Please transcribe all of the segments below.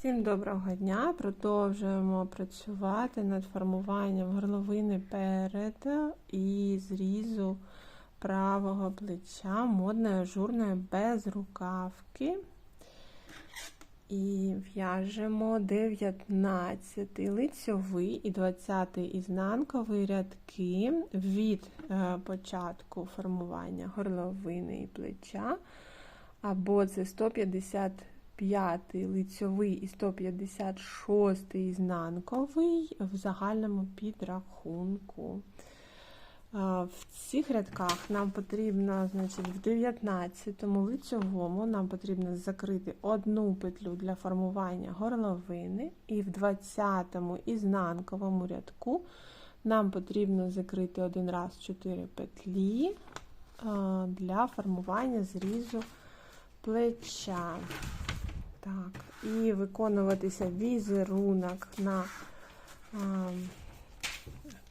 Всім доброго дня! Продовжуємо працювати над формуванням горловини переду і зрізу правого плеча модної ажурної без рукавки. І в'яжемо 19 лицьовий і 20 ізнанковий рядки від е, початку формування горловини і плеча, або це 155 лицьовий і 156 ізнанковий в загальному підрахунку. В цих рядках нам потрібно, значить, в 19 лицьовому нам потрібно закрити одну петлю для формування горловини, і в 20 ізнанковому рядку нам потрібно закрити один раз 4 петлі для формування зрізу плеча. Так, І виконуватися візерунок на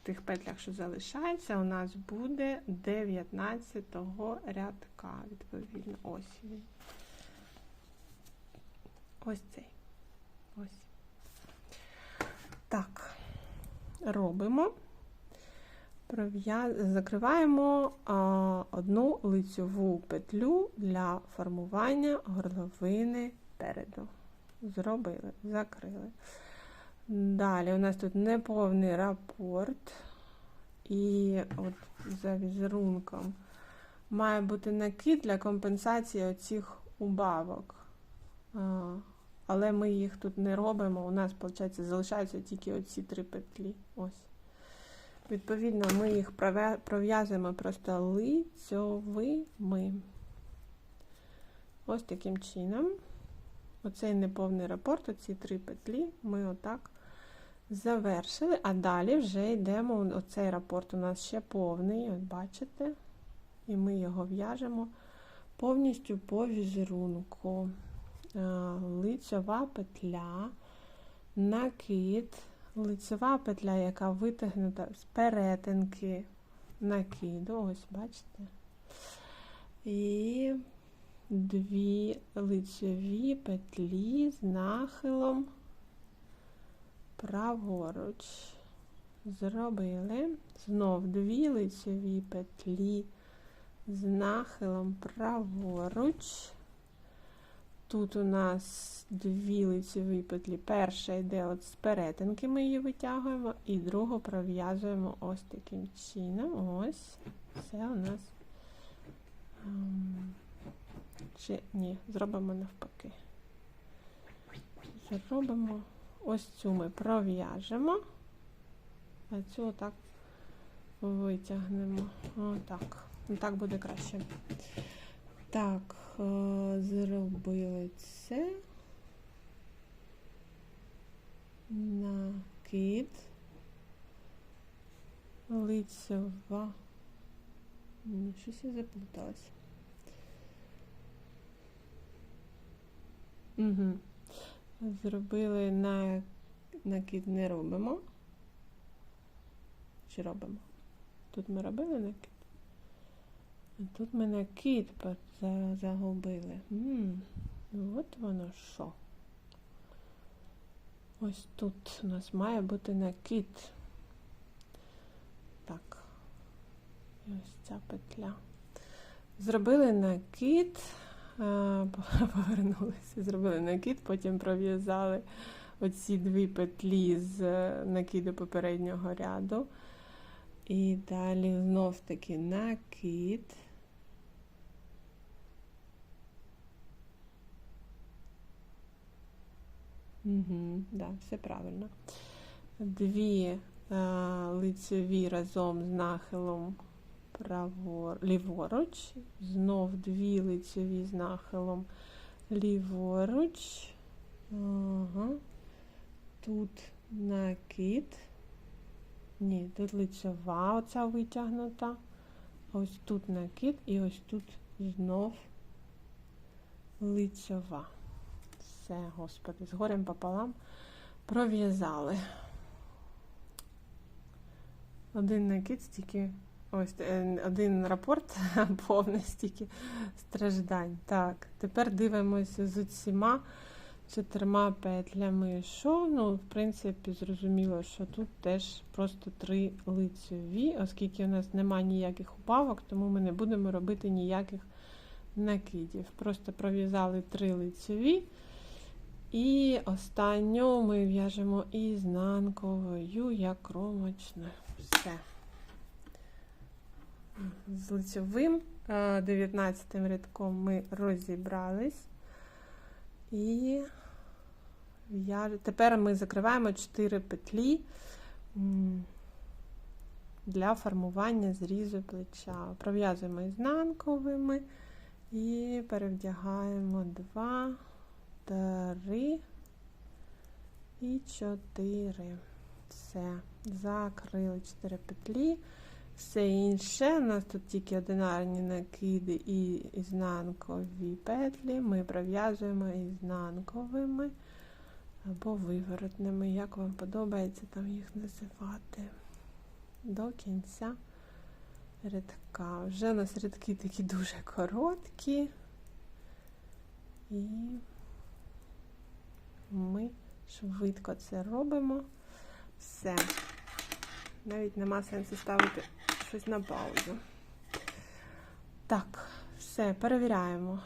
тих петлях, що залишається, у нас буде 19 рядка, відповідно, ось він. Ось цей. Ось. Так, робимо, закриваємо а, одну лицьову петлю для формування горловини переду. Зробили, закрили. Далі у нас тут неповний рапорт, і от за візерунком має бути накид для компенсації оцих убавок. Але ми їх тут не робимо. У нас, виходить, залишаються тільки оці три петлі. Ось. Відповідно, ми їх пров'язуємо просто лицьовими. Ось таким чином. Оцей неповний рапорт, оці три петлі, ми отак завершили, а далі вже йдемо. Оцей рапорт у нас ще повний, от бачите, і ми його в'яжемо повністю по візерунку. Лицьова петля, накид, лицьова петля, яка витягнута з перетинки накиду, ось бачите. І дві лицьові петлі з нахилом праворуч. Зробили. Знов дві лицеві петлі з нахилом праворуч. Тут у нас дві лицеві петлі. Перша йде от з перетинки, ми її витягуємо, і другу пров'язуємо ось таким чином. Ось, все у нас. Чи ні, зробимо навпаки. Зробимо. Ось цю ми пров'яжемо, а цю отак витягнемо. Отак. Так буде краще. Так, е, зробили це. Накид. Лицева. Щось я заплуталась. Угу. Зробили на накид не робимо. Чи робимо? Тут ми робили накид. А тут ми накид загубили. М -м, от воно що. Ось тут у нас має бути накид. Так. І ось ця петля. Зробили накид. повернулися, зробили накид, потім пров'язали оці дві петлі з накиду попереднього ряду. І далі знов таки накид. Угу, да, все правильно. Дві а, лицеві разом з нахилом правор, ліворуч, знов дві лицеві з нахилом ліворуч. Ага. Тут накид. Ні, тут лицева оця витягнута. Ось тут накид і ось тут знов лицева. Все, господи, з горем пополам пров'язали. Один накид стільки Ось е, один рапорт повний стільки страждань. Так, тепер дивимося з усіма чотирма петлями. Що? Ну, в принципі, зрозуміло, що тут теж просто три лицьові, оскільки у нас немає ніяких убавок, тому ми не будемо робити ніяких накидів. Просто пров'язали три лицьові. І останню ми в'яжемо ізнанковою, як кромочною. Все. З лицьовим 19 рядком ми розібрались. І тепер ми закриваємо 4 петлі для формування зрізу плеча. Пров'язуємо ізнанковими і перевдягаємо 2, 3 і 4. Все, закрили 4 петлі. Все інше, у нас тут тільки одинарні накиди і ізнанкові петлі. Ми пров'язуємо ізнанковими або виворотними, як вам подобається там їх називати. До кінця рядка. Вже у нас рядки такі дуже короткі. І ми швидко це робимо. Все. Навіть нема сенсу ставити щось на паузу. Так, все, перевіряємо.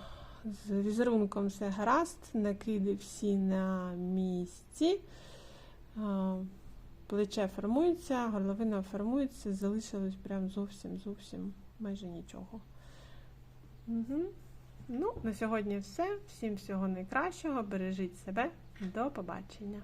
З візерунком все гаразд, накиди всі на місці. Плече формується, горловина формується, залишилось прям зовсім зовсім майже нічого. Угу. Ну, на сьогодні все. Всім всього найкращого. Бережіть себе. До побачення.